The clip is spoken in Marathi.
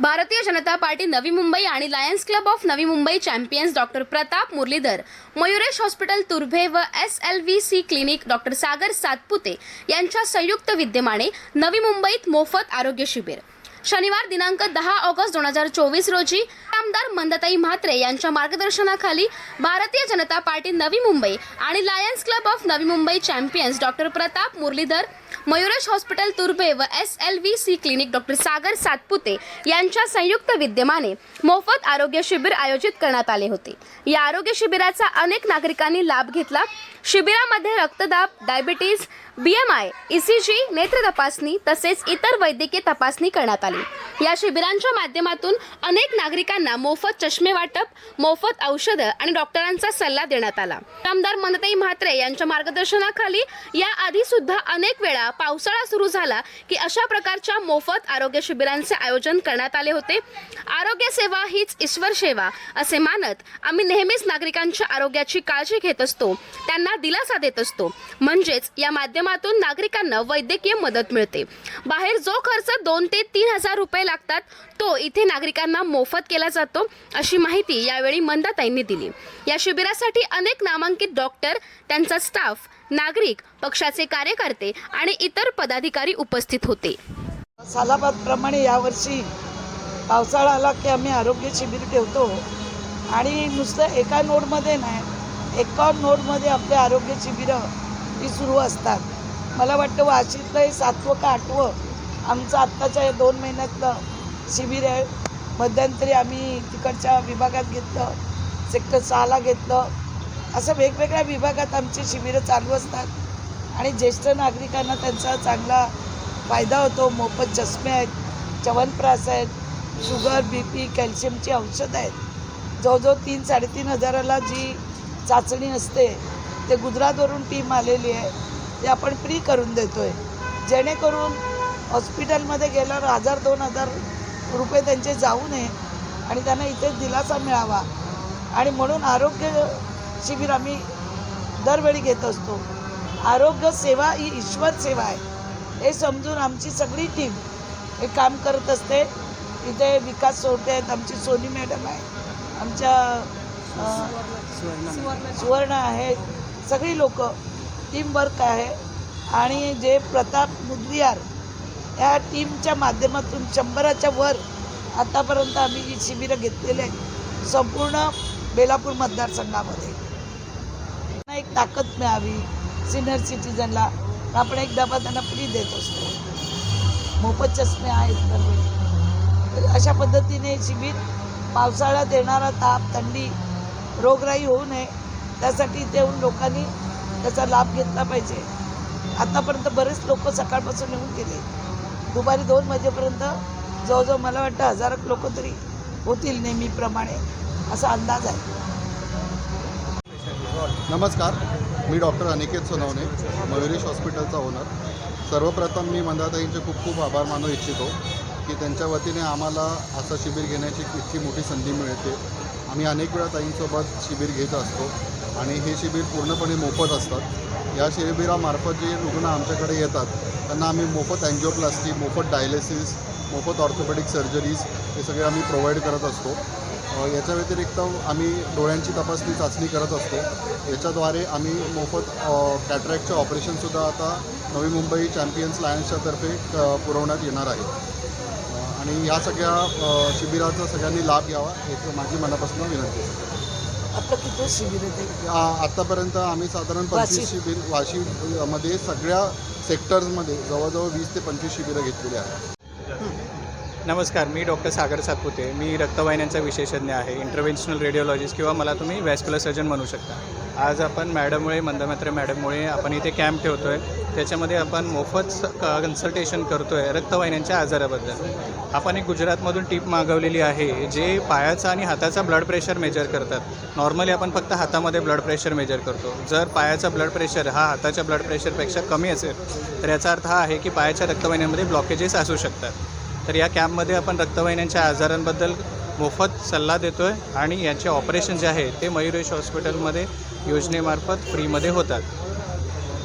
भारतीय जनता पार्टी नवी मुंबई आणि Lions Club of Navi Mumbai Champions doctor Pratap Muralidhar Mayuresh hospital Turbhe व S L V C clinic doctor Sagar Satpute यांच्या संयुक्त विद्यमाने नवी मुंबईत मोफत आरोग्य शिबिर. शनिवार दिनांक दहा ऑगस्ट दोन हजार चोवीस रोजी आमदार मंदताई म्हात्रे यांच्या मार्गदर्शनाखाली भारतीय जनता पार्टी नवी मुंबई आणि Lions Club of Navi Mumbai Champions doctor Pratap Muralidhar Mayuresh hospital Turbhe व S L V C clinic doctor Sagar Satpute यांच्या संयुक्त विद्यमाने मोफत आरोग्य शिबिर आयोजित करण्यात आले होते. या आरोग्य शिबिराचा अनेक नागरिकांनी लाभ घेतला. शिबिरामध्ये रक्तदाब diabetes B M I E C G नेत्र तपासणी तसेच इतर वैद्यकीय तपासणी करण्यात आली. या शिबिरांच्या माध्यमातून अनेक नागरिकांना मोफत चष्मे वाटप मोफत औषधं आणि डॉक्टरांचा सल्ला देण्यात आला. आमदार मनताई म्हात्रे यांच्या मार्गदर्शनाखाली याआधी सुद्धा अनेक वेळा पावसाळा सुरू झाला की अशा प्रकारच्या मोफत आरोग्य शिबिरांचे आयोजन करण्यात आले होते. आरोग्य सेवा हीच ईश्वर सेवा असे मानत आम्ही नेहमीच नागरिकांच्या आरोग्याची काळजी घेत असतो त्यांना दिलासा देत असतो. म्हणजेच या माध्यमातून नागरिकांना वैद्यकीय मदत मिळते. बाहेर जो खर्च दोन ते तीन हजार रुपये लागतात. तो इथे नागरिकांना मोफत केला जातो अशी माहिती यावेळी मंदाताईंनी दिली. या शिबिरासाठी अनेक नामांकित डॉक्टर त्यांचा स्टाफ नागरिक पक्षाचे कार्यकर्ते आणि इतर पदाधिकारी उपस्थित होते. सालाबादप्रमाणे यावर्षी पावसाळा आला की आम्ही आरोग्य शिबिर ठेवतो. आणि नुसतं एका नोडमध्ये नाही एका नोडमध्ये आपले आरोग्य शिबिरं ही सुरू असतात. मला वाटतं वाशीतलं हे सातवं का आठवं आमचं आत्ताच्या या दोन महिन्यातलं शिबिर आहे. मध्यंतरी आम्ही तिकडच्या विभागात घेतलं सेक्टर सहाला घेतलं. असं वेगवेगळ्या विभागात आमची शिबिरं चालू असतात. आणि ज्येष्ठ नागरिकांना त्यांचा चांगला फायदा होतो. मोफत चष्मे आहेत चवनप्रास आहेत शुगर बी पी कॅल्शियमची औषधं आहेत. जवळजवळ तीन साडेतीन हजाराला जी चाचणी असते ते गुजरातवरून टीम आलेली आहे. ते आपण फ्री करून देतो आहे जेणेकरून हॉस्पिटलमध्ये गेल्यावर हजार दोन हजार रुपये त्यांचे जाऊ नये आणि त्यांना इथे दिलासा मिळावा. आणि म्हणून आरोग्य शिबिर आम्ही दरवेळी घेत असतो. आरोग्य सेवा ही ईश्वर सेवा आहे. हे समजून आमची सगळी टीम हे काम करत असते. इथे विकास सोडते आहेत. आमची सोनी मॅडम आहे. आमच्या सुवर्ण आहेत सगळी लोक टीमवर्क आहे. आणि जे प्रताप मुदलियार या टीमच्या माध्यमातून शंभराच्या वर आतापर्यंत आम्ही ही शिबिरं घेतलेली आहेत. संपूर्ण बेलापूर मतदारसंघामध्ये. त्यांना एक ताकद मिळावी सिनियर सिटीजनला आपण एक डबा त्यांना फ्री देत असतो. मोफत चष्मे आहेत तर. अशा पद्धतीने शिबिर पावसाळ्यात येणारा ताप थंडी रोगराई होऊ नये. त्यासाठी इथे येऊन लोकांनी त्याचा लाभ घेतला पाहिजे. आतापर्यंत बरेच लोक सकाळपासून येऊन गेले. दुपारी दोन वाजेपर्यंत जवळजवळ मला वाटतं हजार लोक तरी होतील नेहमीप्रमाणे. असा अंदाज आहे. नमस्कार. मी डॉक्टर अनिकेत सोनवणे मयुरेश हॉस्पिटलचा ओनर. सर्वप्रथम मी मंदाताईंचे खूप खूप आभार मानू इच्छितो की त्यांच्या वतीने आम्हाला असं शिबिर घेण्याची इतकी मोठी संधी मिळते. आम्ही अनेक वेळा ताईंसोबत शिबिर घेत असतो आणि हे शिबिर पूर्णपणे मोफत असतात. या शिबिरामार्फत जे रुग्ण आमच्याकडे येतात त्यांना आम्ही मोफत अँजिओप्लास्टी मोफत डायलिसिस मोफत ऑर्थोपेडिक सर्जरीज हे सगळे आम्ही प्रोव्हाइड करत असतो. याच्या व्यतिरिक्त आम्ही डोळ्यांची तपासणी चाचणी करत असतो. याच्याद्वारे आम्ही मोफत कॅटरॅक्टचे ऑपरेशनसुद्धा आता नवी मुंबई चॅम्पियन्स लायन्सच्यातर्फे पुरवण्यात येणार आहे. आणि या सगळ्या शिबिराचा सगळ्यांनी लाभ घ्यावा एक माझी मनापासून विनंती आहे. आपलं किती शिबिर आहे ते? आ- आत्तापर्यंत आम्ही साधारण वाशी. पंचवीस शिबिर वाशीमध्ये सगळ्या सेक्टर्समध्ये जवळजवळ वीस ते पंचवीस शिबिरं घेतलेली आहेत. नमस्कार मी डॉक्टर सागर सातपुते. मी रक्तवाहिन्यांचा विशेषज्ञ आहे इंटरव्हेन्शनल रेडिओलॉजिस्ट किंवा मला तुम्ही वॅस्क्युलर सर्जन म्हणू शकता. आज आपण मॅडममुळे मंदमात्र मॅडममुळे आपण इथे कॅम्प ठेवतो आहे त्याच्यामध्ये आपण मोफत क- कन्सल्टेशन करतो आहे रक्तवाहिन्यांच्या आजाराबद्दल. आपण एक गुजरातमधून टीप मागवलेली आहे जे पायाचा आणि हाताचा ब्लड प्रेशर मेजर करतात. नॉर्मली आपण फक्त हातामध्ये ब्लड प्रेशर मेजर करतो. जर पायाचा ब्लड प्रेशर हा हाताच्या ब्लड प्रेशरपेक्षा कमी असेल तर याचा अर्थ हा आहे की पायाच्या रक्तवाहिन्यांमध्ये ब्लॉकेजेस असू शकतात. तर या कॅम्पमध्ये आपण रक्तवाहिन्यांच्या आजारांबद्दल मोफत सल्ला देतो आहे आणि याचे ऑपरेशन जे आहे ते मयुरेश हॉस्पिटलमध्ये योजनेमार्फत फ्रीमध्ये होतात.